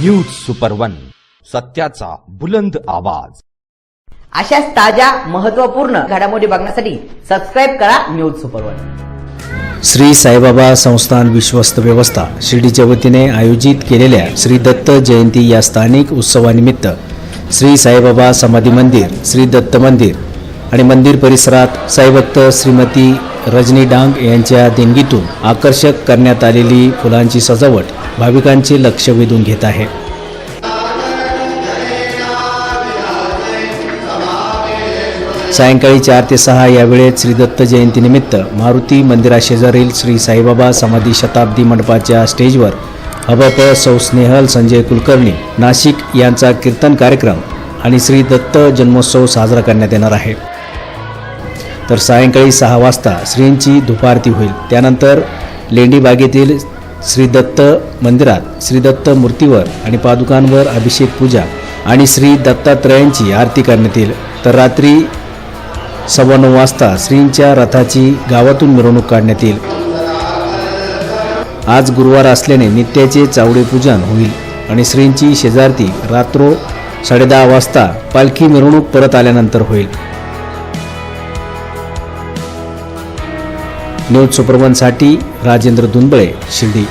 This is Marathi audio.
न्यूज सुपर वन सत्याचा बुलंद आवाज. अशाच ताज्या महत्त्वपूर्ण घडामोडी बघण्यासाठी सबस्क्राईब करा news super one Shri Saibaba संस्थान विश्वस्त व्यवस्था शिर्डीच्या वतीने आयोजित केलेल्या श्री दत्त जयंती या स्थानिक उत्सवानिमित्त श्री साईबाबा समाधी मंदिर श्री दत्त मंदिर आणि मंदिर परिसरात साईभक्त श्रीमती रजनी डांग यांच्या देणगीतून आकर्षक करण्यात आलेली फुलांची सजावट भाविकांचे लक्ष वेधून घेत आहे. सायंकाळी चार ते सहा या वेळेत श्री दत्त जयंतीनिमित्त मारुती मंदिराशेजारील श्री साईबाबा समाधी शताब्दी मंडपाच्या स्टेजवर हबप सौ स्नेहल संजय कुलकर्णी नाशिक यांचा कीर्तन कार्यक्रम आणि श्री दत्त जन्मोत्सव साजरा करण्यात येणार आहे. तर सायंकाळी सहा वाजता श्रींची धुपारती होईल. त्यानंतर लेंडीबागेतील श्री दत्त मंदिरात श्री दत्त मूर्तीवर आणि पादुकांवर अभिषेक पूजा आणि श्री दत्तात्रयांची आरती करण्यात येईल. तर रात्री सव्वा नऊ वाजता श्रींच्या रथाची गावातून मिरवणूक काढण्यात येईल. आज गुरुवार असल्याने नित्याचे चावडे पूजन होईल आणि श्रींची शेजारती रात्रो साडेदहा वाजता पालखी मिरवणूक परत आल्यानंतर होईल. न्यूज सुपरवनसाठी राजेंद्र दुंबळे शिर्डी.